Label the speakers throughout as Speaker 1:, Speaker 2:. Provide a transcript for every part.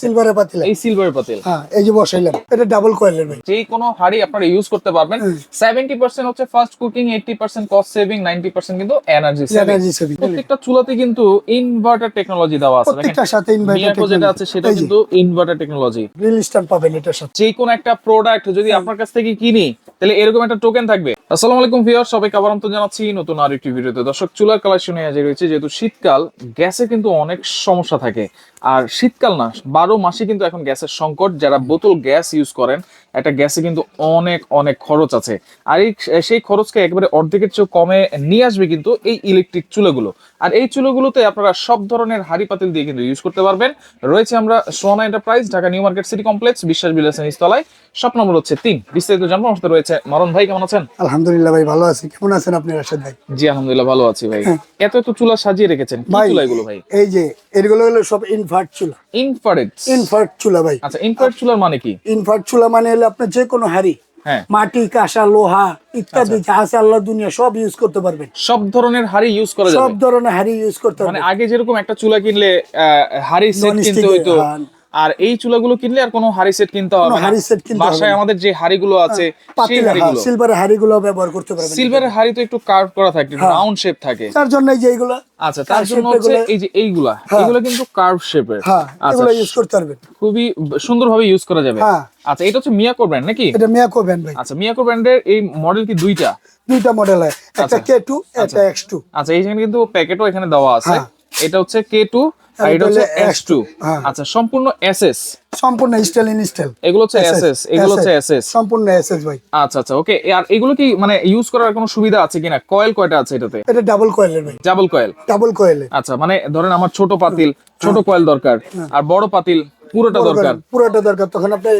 Speaker 1: সিলভারের পাতিলা।
Speaker 2: এই সিলভার পাতিল।
Speaker 1: হ্যাঁ এই যে বসাইলাম এটা ডাবল কয়েলের ভাই।
Speaker 2: যে কোনো হাড়ি আপনারা ইউজ করতে পারবেন। সেভেন্টি পার্সেন্ট হচ্ছে fast cooking eighty percent cost saving ninety percent কিন্তু এনার্জি সেভিং
Speaker 1: এনার্জি সেভিং
Speaker 2: প্রত্যেকটা চুলাতে কিন্তু ইনভার্টার টেকনোলজি দেওয়া আছে।
Speaker 1: প্রত্যেকটার সাথে
Speaker 2: মিয়াকো যেটা আছে সেটা কিন্তু ইনভার্টার টেকনোলজি
Speaker 1: স্ট্যান্ড পাবেন এটার সাথে।
Speaker 2: যে কোনো একটা প্রোডাক্ট যদি আপনার কাছ থেকে কিনি তাহলে এরকম একটা টোকেন থাকবে। আসসালামু আলাইকুম ভিউয়ার সবাইকে আবার আমন্ত্রণ জানাচ্ছি নতুন আর একটি ভিডিওতে। দর্শক, চুলার কালেকশনে হাজির হয়েছে, যেহেতু শীতকাল, গ্যাসে কিন্তু অনেক সমস্যা থাকে। আর শীতকাল না, বারো মাসে কিন্তু এখন গ্যাসের সংকট। যারা বোতল গ্যাস ইউজ করেন, একটা গ্যাসে কিন্তু অনেক অনেক খরচ আছে। আর এই, সেই খরচকে একেবারে অর্ধেকের চেয়ে কমে নিয়ে আসবে কিন্তু এই ইলেকট্রিক চুলাগুলো। আর এই চুলাগুলোতে আপনারা সব ধরনের হাড়ি পাতিল দিয়ে কিন্তু ইউজ করতে পারবেন। রয়েছে আমরা Sona enterprise Dhaka new market city complex বিশ্বাস বিলাসের নিচতলায়। শপ নম্বর হচ্ছে তিন। বিস্তারিত জানব আমার সাথে রয়েছে মরণ ভাই কেমন আছেন?
Speaker 1: আলহামদুলিল্লাহ ভাই ভালো আছি। কেমন আছেন আপনি রাশেদ ভাই?
Speaker 2: জি আলহামদুলিল্লাহ ভালো আছি ভাই। এত এত চুলা সাজিয়ে রেখেছেন কি চুলা এগুলো ভাই?
Speaker 1: এই যে এগুলো হলো সব ইনভার্ট চুলা।
Speaker 2: ইনফ্রারেড।
Speaker 1: ইনভার্ট চুলা ভাই।
Speaker 2: আচ্ছা ইনফ্রারেড চুলার মানে কি?
Speaker 1: ইনভার্ট চুলা মানে হলো আপনার যে কোনো হাড়ি।
Speaker 2: হ্যাঁ
Speaker 1: মাটি কাঁসা লোহা ইত্যাদি যা আছে আল্লাহ দুনিয়া সব ইউজ করতে পারবেন।
Speaker 2: সব ধরনের হাড়ি ইউজ করা
Speaker 1: সব ধরনের হাড়ি ইউজ করতে
Speaker 2: মানে
Speaker 1: পারবেন।
Speaker 2: আগে যেরকম একটা চুলা কিনলে আহ, হাড়ি সেট কিনতে হইতো।
Speaker 1: হ্যাঁ।
Speaker 2: আর এই চুলাগুলো কিনলে আর কোনো হাড়ি সেট কিনতে হবে
Speaker 1: হাড়ি set কিনতে
Speaker 2: বাসায় আমাদের যে হাড়িগুলো আছে সেই
Speaker 1: পাতিলা
Speaker 2: হাড়িগুলো।
Speaker 1: সিলভারের হাড়িগুলো ব্যবহার করতে পারবেন
Speaker 2: সিলভারের হাড়ি তো একটু কার্ভ করা থাকে রাউন্ড শেপ থাকে।
Speaker 1: তার জন্য এই যে এগুলো
Speaker 2: আচ্ছা তার জন্য হচ্ছে এই যে এইগুলা এগুলো কিন্তু কার্ভ শেপের
Speaker 1: হ্যাঁ
Speaker 2: আচ্ছা।
Speaker 1: এগুলো ইউজ করতে পারবেন।
Speaker 2: খুবই সুন্দরভাবে ইউজ করা যাবে।
Speaker 1: হ্যাঁ।
Speaker 2: আচ্ছা এটা হচ্ছে মিয়াকো ব্র্যান্ড নাকি?
Speaker 1: এটা মিয়াকো ব্র্যান্ড ভাই।
Speaker 2: আচ্ছা মিয়াকো ব্র্যান্ডের এই মডেল কি দুইটা?
Speaker 1: দুইটা মডেল হয় একটা কে টু একটা এক্স টু
Speaker 2: আচ্ছা এইখানে কিন্তু প্যাকেটও এখানে দেওয়া আছে।
Speaker 1: হ্যাঁ।
Speaker 2: এটা হচ্ছে কে টু আর এটা হচ্ছে
Speaker 1: হ্যাঁ।
Speaker 2: আচ্ছা সম্পূর্ণ এসএস
Speaker 1: সম্পূর্ণ ইন
Speaker 2: এগুলো হচ্ছে এগুলো
Speaker 1: সম্পূর্ণ ভাই।
Speaker 2: আচ্ছা আচ্ছা ওকে আর এগুলো কি মানে ইউজ করার কোনো সুবিধা আছে কিনা? কয়েল কয়টা আছে এটাতে?
Speaker 1: এটা ডাবল কয়েলের ভাই।
Speaker 2: ডাবল কয়েল
Speaker 1: ডাবল কয়েল
Speaker 2: আচ্ছা মানে ধরেন আমার ছোট পাতিল ছোট কয়েল দরকার আর বড় পাতিল পুরোটা দরকার।
Speaker 1: পুরোটা দরকার। তখন আপনি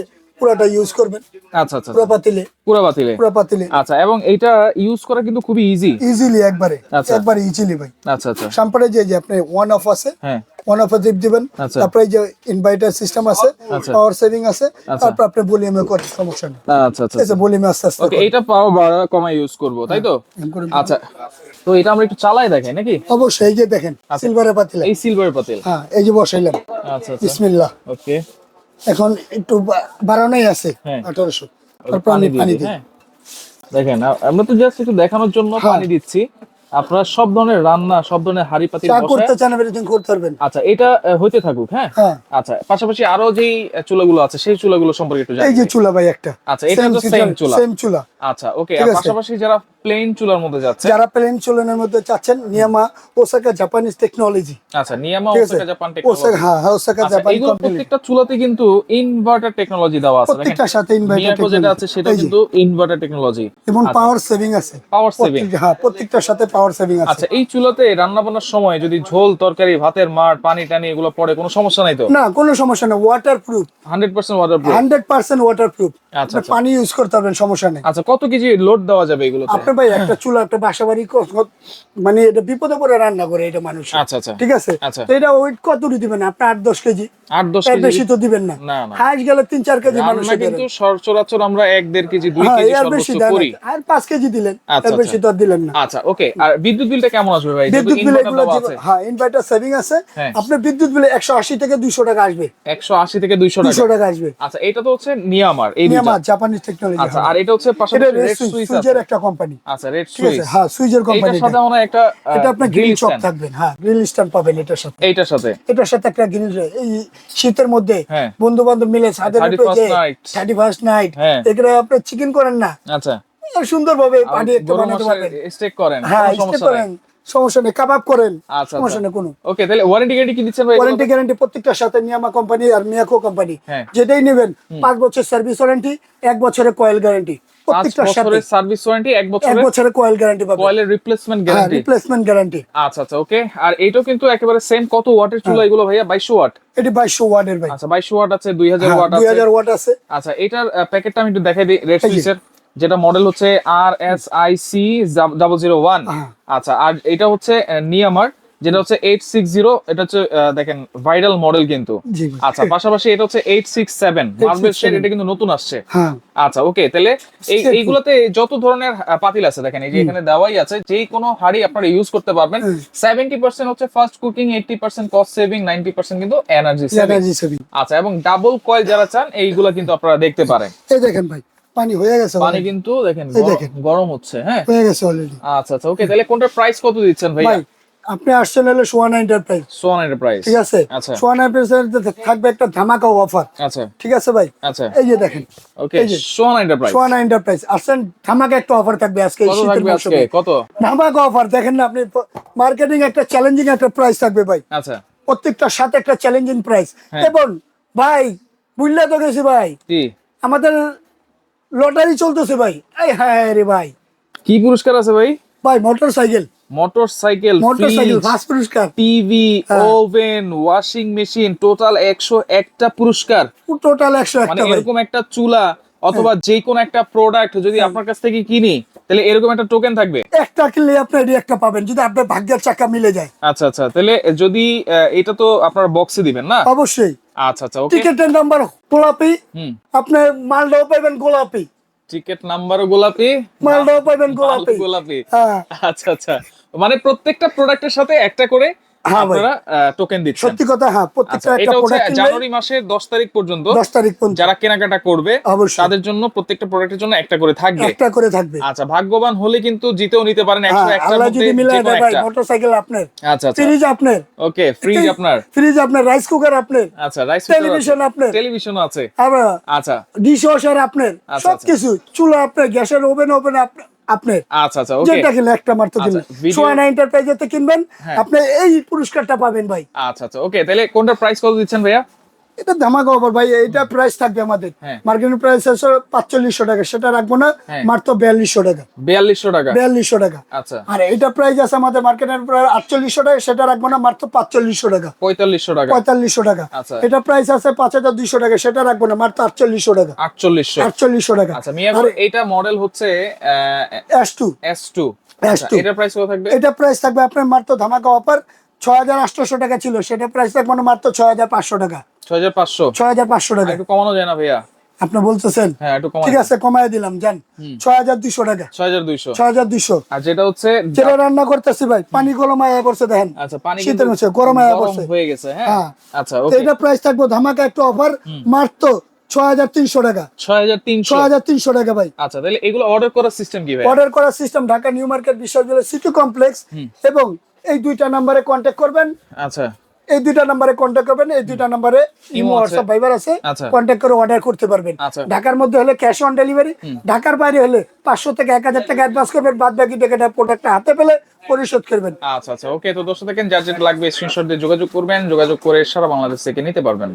Speaker 1: পুরোটা ইউজ করবেন।
Speaker 2: আচ্ছা আচ্ছা
Speaker 1: পুরো পাতিলে।
Speaker 2: পুরো পাতিলে।
Speaker 1: পুরো পাতিলে।
Speaker 2: আচ্ছা এবং এইটা ইউজ করা কিন্তু খুবই ইজি
Speaker 1: ইজিলি একবারে।
Speaker 2: আচ্ছা।
Speaker 1: একবারে ইজিলি ভাই।
Speaker 2: আচ্ছা আচ্ছা।
Speaker 1: সাম্পারে যে যে আপনি ওয়ান অফ আছে
Speaker 2: হ্যাঁ।
Speaker 1: ওয়ান অফ জিপ দিবেন
Speaker 2: আচ্ছা।
Speaker 1: তারপরে যে ইনভার্টার সিস্টেম আছে
Speaker 2: আচ্ছা।
Speaker 1: পাওয়ার সেভিং আছে তারপর আপনি ভলিউমে করেন সমস্যা নেই।
Speaker 2: আচ্ছা আচ্ছা
Speaker 1: যে ভলিউমে আস্তে আস্তে
Speaker 2: ওকে এইটা পাওয়ার বাড়া কমাই ইউজ করব তাই তো? আচ্ছা তো এটা আমরা একটু চালাই দেখাই নাকি?
Speaker 1: অবশ্যই এই যে দেখেন সিলভারের পাতিলে।
Speaker 2: এই সিলভার পাতিল।
Speaker 1: হ্যাঁ এই যে বসাইলাম।
Speaker 2: আচ্ছা আচ্ছা।
Speaker 1: বিসমিল্লাহ।
Speaker 2: ওকে
Speaker 1: এখন একটু বাড়ানোই আছে
Speaker 2: হ্যাঁ।
Speaker 1: আঠারোশো। তারপর আমি পানি
Speaker 2: দিই, হ্যাঁ। দেখেন আমরা তো জাস্ট একটু দেখানোর জন্য
Speaker 1: হ্যাঁ।
Speaker 2: পানি দিচ্ছি। আপনারা সব ধরনের রান্না সব ধরনের হাড়ি বসায়
Speaker 1: করতে চান এভরিথিং করতে পারবেন।
Speaker 2: আচ্ছা এটা হইতে থাকুক হ্যাঁ? আচ্ছা পাশাপাশি আরও যেই চুলাগুলো আছে সেই চুলাগুলো সম্পর্কে একটু
Speaker 1: এই যে চুলা ভাই একটা।
Speaker 2: আচ্ছা, এটা তো same চুলা।
Speaker 1: সেম চুলা।
Speaker 2: আচ্ছা ওকে। পাশাপাশি যারা প্লেন চুলার মধ্যে যাচ্ছে?
Speaker 1: যারা প্লেন চুলানের মধ্যে চাচ্ছেন নিয়ামা ওসাকা জাপানিজ টেকনোলজি
Speaker 2: আচ্ছা নিয়ামা ওসাকা জাপান টেকনোলজি
Speaker 1: হ্যাঁ হ্যাঁ, ওসাকা
Speaker 2: আচ্ছা
Speaker 1: জাপানি
Speaker 2: প্রত্যেকটা চুলাতে কিন্তু ইনভার্টার টেকনোলজি দেওয়া আছে।
Speaker 1: প্রত্যেকটার সাথে ইনভার্টার
Speaker 2: যেটা আছে সেটা কিন্তু ইনভার্টার টেকনোলজি
Speaker 1: এবং পাওয়ার সেভিং আছে।
Speaker 2: পাওয়ার সেভিং
Speaker 1: হ্যাঁ প্রত্যেকটার সাথে পাওয়ার সেভিং আছে।
Speaker 2: আচ্ছা এই চুলাতে রান্না বান্নার সময় যদি ঝোল তরকারি ভাতের মার পানি টানি এগুলো পড়ে কোনো সমস্যা নাই তো?
Speaker 1: না কোনো সমস্যা নেই waterproof
Speaker 2: hundred percent water
Speaker 1: hundred percent waterproof
Speaker 2: আচ্ছা, আচ্ছা।
Speaker 1: পানি ইউজ করতে পারবেন সমস্যা নেই।
Speaker 2: আচ্ছা কত কেজি লোড দেওয়া যাবে এগুলোতে?
Speaker 1: আপনার ভাই একটা চুলা একটা বাসা বাড়ি মানে এটা বিপদে পড়ে রান্না করে এটা মানুষ।
Speaker 2: আচ্ছা আচ্ছা।
Speaker 1: ঠিক আছে?
Speaker 2: আচ্ছা।
Speaker 1: তো এটা ওয়েট কতটি দিবেন? আপনি আট দশ কেজি।
Speaker 2: আট দশ কেজি
Speaker 1: বেশি তো দিবেন না। হাইস গেলে তিন চার কেজি মানুষ
Speaker 2: কিন্তু সচরাচর আমরা এক দেড় কেজি দুই
Speaker 1: হ্যাঁ
Speaker 2: কেজি সর্বোচ্চ করি।
Speaker 1: আর পাঁচ কেজি দিলেন।
Speaker 2: আচ্ছা,
Speaker 1: এর বেশি তো আর দিলেন না।
Speaker 2: আচ্ছা ওকে। আর বিদ্যুৎ বিলটা কেমন আসবে ভাই?
Speaker 1: বিদ্যুৎ বিল এগুলো হ্যাঁ ইনভার্টার সেভিং আছে।
Speaker 2: হ্যাঁ।
Speaker 1: আপনার বিদ্যুৎ বিলে একশো আশি থেকে দুইশো টাকা আসবে।
Speaker 2: একশো আশি থেকে দুইশো টাকা।
Speaker 1: আসবে।
Speaker 2: আচ্ছা এটা তো হচ্ছে নিয়ামার এই দুইটা
Speaker 1: নিয়ামা জাপানিজ টেকনোলজি
Speaker 2: আচ্ছা আর এটা হচ্ছে পাশাপাশি
Speaker 1: একটা কোম্পানি
Speaker 2: আচ্ছা রেড সুইচ
Speaker 1: হ্যাঁ সুইজের কোম্পানি
Speaker 2: এইটার সাথে হয় একটা
Speaker 1: এটা আপনার গ্রিল চক থাকবেন হ্যাঁ গ্রিল স্ট্যান্ড পাবেন এটার সাথে।
Speaker 2: এইটার সাথে?
Speaker 1: এটার সাথে একটা গ্রিল এই শীতের মধ্যে
Speaker 2: হ্যাঁ।
Speaker 1: বন্ধু বান্ধব মিলে ছাদের উপরে। থার্টি নাইট
Speaker 2: হ্যাঁ।
Speaker 1: এগুলো আপনি চিকেন করেন না।
Speaker 2: আচ্ছা।
Speaker 1: সুন্দর ভাবে পানি একটা বানাতে পারবেন।
Speaker 2: স্টেক করেন
Speaker 1: হ্যাঁ
Speaker 2: সমস্যা
Speaker 1: করেন সমস্যা নেই কাবাব করেন
Speaker 2: আচ্ছা
Speaker 1: সমস্যা
Speaker 2: আচ্ছা
Speaker 1: নেই কোনো।
Speaker 2: ওকে তাহলে ওয়ারেন্টি গ্যারান্টি কি দিচ্ছেন ভাই?
Speaker 1: ওয়ারেন্টি গ্যারান্টি প্রত্যেকটার সাথে নিয়ামা কোম্পানি আর মিয়াকো কোম্পানি
Speaker 2: হ্যাঁ।
Speaker 1: যেটাই নেবেন পাঁচ বছর সার্ভিস ওয়ারেন্টি এক বছরের কয়েল গ্যারান্টি
Speaker 2: পাঁচ
Speaker 1: প্রত্যেকটার সাথে।
Speaker 2: সার্ভিস ওয়ারেন্টি এক
Speaker 1: এক
Speaker 2: বছরের
Speaker 1: বছরের কয়েল গ্যারান্টি পাবেন
Speaker 2: কয়েলের রিপ্লেসমেন্ট গ্যারান্টি
Speaker 1: রিপ্লেসমেন্ট গ্যারান্টি
Speaker 2: আচ্ছা আচ্ছা ওকে আর এইটাও কিন্তু একেবারে সেম কত ওয়াটের চুলা
Speaker 1: হ্যাঁ।
Speaker 2: এগুলো ভাইয়া? বাইশশো ওয়াট
Speaker 1: এটি বাইশশো ওয়ার্ডের ভাই।
Speaker 2: আচ্ছা বাইশশো ওয়াট আছে দুই হাজার
Speaker 1: হ্যাঁ
Speaker 2: ওয়াট আছে।
Speaker 1: হাজার ওয়াট আছে।
Speaker 2: আচ্ছা এটার প্যাকেটটা আমি একটু দেখাই দিই রেড সুইচের যেটা মডেল হচ্ছে R S I C double zero one. আচ্ছা আর এটা হচ্ছে নিয়ামার যেটা হচ্ছে এইট সিক্স জিরো এটা হচ্ছে দেখেন ভাইরাল মডেল কিন্তু। আচ্ছা পাশাপাশি এটা হচ্ছে eight six seven marble shade এটা কিন্তু নতুন আসছে।
Speaker 1: হ্যাঁ।
Speaker 2: আচ্ছা ওকে তাহলে এই এইগুলোতে যত ধরনের পাতিল আছে দেখেন এই যে এখানে দেওয়াই আছে যে কোনো হাড়ি আপনারা ইউজ করতে পারবেন। সেভেন্টি পার্সেন্ট হচ্ছে first cooking eighty percent cost saving ninety percent কিন্তু এনার্জি সেভিং আচ্ছা এবং ডাবল কয়েল যারা চান এইগুলা কিন্তু আপনারা দেখতে পারেন।
Speaker 1: এই দেখেন ভাই পানি হয়ে গেছে
Speaker 2: পানি কিন্তু দেখেন গরম- হচ্ছে হ্যাঁ।
Speaker 1: হয়ে গেছে অলরেডি
Speaker 2: আচ্ছা আচ্ছা ওকে তাহলে কোনটার প্রাইস কত দিচ্ছেন ভাই
Speaker 1: আপনি আসছেন হলো সোয়ান এন্টারপ্রাইজ
Speaker 2: সোয়ান এর প্রাইস
Speaker 1: ঠিক আছে?
Speaker 2: আচ্ছা।
Speaker 1: সোয়ান এন্টারপ্রাইজ থাকবে একটা ধামাকা অফার
Speaker 2: আচ্ছা।
Speaker 1: ঠিক আছে ভাই?
Speaker 2: আচ্ছা।
Speaker 1: এই যে দেখেন।
Speaker 2: ওকে
Speaker 1: এই যে।
Speaker 2: সোয়ান এন্টারপ্রাইজ
Speaker 1: সোয়ান এন্টারপ্রাইজ আসছেন ধামাকা একটা অফার থাকবে আজকে এই শীতের মৌসুমে।
Speaker 2: কত?
Speaker 1: ধামাকা অফার দেখেন না আপনি মার্কেটিং একটা চ্যালেঞ্জিং একটা প্রাইস থাকবে ভাই।
Speaker 2: আচ্ছা।
Speaker 1: প্রত্যেকটার সাথে একটা চ্যালেঞ্জিং প্রাইস। এবং ভাই বুঝলে তো গেছি ভাই। আমাদের লটারি চলতেছে ভাই। এই হ্যাঁ রে ভাই।
Speaker 2: কি পুরস্কার আছে ভাই?
Speaker 1: ভাই motorcycle
Speaker 2: motorcycle
Speaker 1: first পুরস্কার
Speaker 2: টিভি
Speaker 1: হ্যাঁ।
Speaker 2: ওভেন ওয়াশিং মেশিন টোটাল একশো একটা পুরস্কার।
Speaker 1: টোটাল একশো
Speaker 2: মানে
Speaker 1: একটা
Speaker 2: এরকম একটা চুলা অথবা যে কোনো একটা প্রোডাক্ট যদি আপনার কাছ থেকে কিনি তাহলে এরকম একটা টোকেন থাকবে।
Speaker 1: একটা কিনলে আপনি একটা পাবেন যদি আপনার ভাগ্যের চাকা মিলে যায়।
Speaker 2: আচ্ছা আচ্ছা তাহলে যদি এটা তো আপনার বক্সে দিবেন না?
Speaker 1: অবশ্যই।
Speaker 2: আচ্ছা আচ্ছা
Speaker 1: টিকেটের নাম্বার গোলাপি। আপনার মালটাও পাইবেন গোলাপি।
Speaker 2: টিকেট নাম্বারও গোলাপি
Speaker 1: মালটাও পাইবেন
Speaker 2: মাল
Speaker 1: গোলাপি।
Speaker 2: গোলাপি।
Speaker 1: হ্যাঁ।
Speaker 2: আচ্ছা আচ্ছা। মানে প্রত্যেকটা প্রোডাক্টের সাথে একটা করে
Speaker 1: হ্যাঁ
Speaker 2: আপনারা টোকেন দিচ্ছেন।
Speaker 1: সত্যি কথা হ্যাঁ
Speaker 2: আচ্ছা
Speaker 1: প্রত্যেকটা একটা প্রোডাক্ট
Speaker 2: জানুয়ারি মাসের দশ তারিখ পর্যন্ত
Speaker 1: দশ তারিখ পর্যন্ত।
Speaker 2: যারা কেনাকাটা করবে তাদের জন্য প্রত্যেকটা প্রোডাক্টের জন্য একটা করে থাকবে।
Speaker 1: একটা করে থাকবে।
Speaker 2: আচ্ছা ভাগ্যবান হলে কিন্তু জিতেও নিতে পারেন
Speaker 1: হ্যাঁ আল্লাহ যদি মিলে
Speaker 2: যে কোনো
Speaker 1: দেয় ভাই
Speaker 2: একটা।
Speaker 1: মোটর সাইকেল আপনার
Speaker 2: আচ্ছা আচ্ছা।
Speaker 1: ফ্রিজ আপনার
Speaker 2: ওকে ফ্রিজ আপনার।
Speaker 1: ফ্রিজ আপনার রাইস কুকার আপনার
Speaker 2: আচ্ছা রাইস
Speaker 1: টেলিভিশন আপনার।
Speaker 2: টেলিভিশন আছে।
Speaker 1: আবার
Speaker 2: আচ্ছা।
Speaker 1: ডিশ ওয়াশার আপনার
Speaker 2: আচ্ছা,
Speaker 1: সবকিছু চুলা আপনার গ্যাসের ওভেন ওভেন আপনার।
Speaker 2: আচ্ছা আচ্ছা ওকে
Speaker 1: যেটা কিনলে একটা মাত্র কিনলে
Speaker 2: video-
Speaker 1: সোয়ানা এন্টারপ্রাইজেতে কিনবেন
Speaker 2: হ্যাঁ।
Speaker 1: আপনি এই পুরস্কারটা পাবেন ভাই।
Speaker 2: আচ্ছা আচ্ছা ওকে তাহলে কোনটা প্রাইস কত দিচ্ছেন ভাইয়া?
Speaker 1: এটা ধামাকা অফার ভাই। এটা প্রাইস থাকবে আমাদের।
Speaker 2: হ্যাঁ।
Speaker 1: মার্কেটিং প্রাইস আছে পাঁচচল্লিশশো টাকা। সেটা রাখব না
Speaker 2: হ্যাঁ।
Speaker 1: মাত্র বিয়াল্লিশশো টাকা।
Speaker 2: বিয়াল্লিশশো টাকা?
Speaker 1: বিয়াল্লিশশো টাকা।
Speaker 2: আচ্ছা।
Speaker 1: আর এটা প্রাইস আছে আমাদের মার্কেটের প্রায় আটচল্লিশশো টাকা সেটা রাখব না মাত্র পাঁচচল্লিশশো টাকা।
Speaker 2: পঁয়তাল্লিশশো টাকা।
Speaker 1: পঁয়তাল্লিশশো টাকা।
Speaker 2: আচ্ছা।
Speaker 1: এটা প্রাইস আছে পাঁচ হাজার দুইশো টাকা সেটা রাখব না মাত্র আটচল্লিশশো টাকা।
Speaker 2: আটচল্লিশশো।
Speaker 1: আটচল্লিশশো টাকা।
Speaker 2: আচ্ছা মিয়াপুর এইটা মডেল হচ্ছে
Speaker 1: S two
Speaker 2: S two
Speaker 1: S2
Speaker 2: এটার প্রাইস কত থাকবে?
Speaker 1: এটা প্রাইস থাকবে আপনার মাত্র ধামাকা অফার ছয় হাজার আটশোশো টাকা ছিল সেটা প্রাইস থাকবে মাত্র ছয় হাজার পাঁচশো টাকা। টাকা।
Speaker 2: একটু কমানো যায় না ভাইয়া।
Speaker 1: আপনি বলতেছেন?
Speaker 2: হ্যাঁ একটু
Speaker 1: ঠিক আছে কমায় দিলাম টাকা
Speaker 2: ছয় হাজার দুইশো
Speaker 1: ছয় হাজার দুইশো।
Speaker 2: আর যেটা হচ্ছে
Speaker 1: যেটা রান্না করতেছি ভাই পানি গরমায় পড়ছে দেখেন।
Speaker 2: আচ্ছা পানি
Speaker 1: শীতের মধ্যে গরম হয়ে
Speaker 2: গরম হয়ে গেছে হ্যাঁ?
Speaker 1: হ্যাঁ।
Speaker 2: আচ্ছা ওকে
Speaker 1: এটা প্রাইস থাকব ধামাকা একটা অফার মাত্র ছয় হাজার তিনশো টাকা।
Speaker 2: ছয় হাজার তিনশো।
Speaker 1: হাজার তিনশো টাকা ভাই।
Speaker 2: আচ্ছা তাহলে এগুলো অর্ডার করার সিস্টেম কি ভাই
Speaker 1: অর্ডার করার সিস্টেম ঢাকা নিউ মার্কেট বিশ্ববিদ্যালয় সিটি কমপ্লেক্স এবং এই দুইটা নাম্বারে কন্ট্যাক্ট করবেন।
Speaker 2: আচ্ছা।
Speaker 1: এই দুইটা নাম্বারে কন্ট্যাক্ট করবেন এই দুইটা নাম্বারে
Speaker 2: ইমো
Speaker 1: হোয়াটসঅ্যাপ ভাইবার আছে
Speaker 2: আচ্ছা।
Speaker 1: কন্ট্যাক্ট করে অর্ডার করতে পারবেন।
Speaker 2: আচ্ছা।
Speaker 1: ঢাকার মধ্যে হলে ক্যাশ অন ডেলিভারি ঢাকার বাইরে হলে পাঁচশো থেকে এক হাজার টাকা অ্যাডভান্স করবেন বাদ বাকি টাকাটা প্রোডাক্টটা হাতে পেলে পরিশোধ করবেন।
Speaker 2: আচ্ছা আচ্ছা। ওকে তো দর্শক দেখেন যার যেটা লাগবে স্ক্রিনশট দিয়ে যোগাযোগ করবেন যোগাযোগ করে সারা বাংলাদেশ থেকে নিতে পারবেন।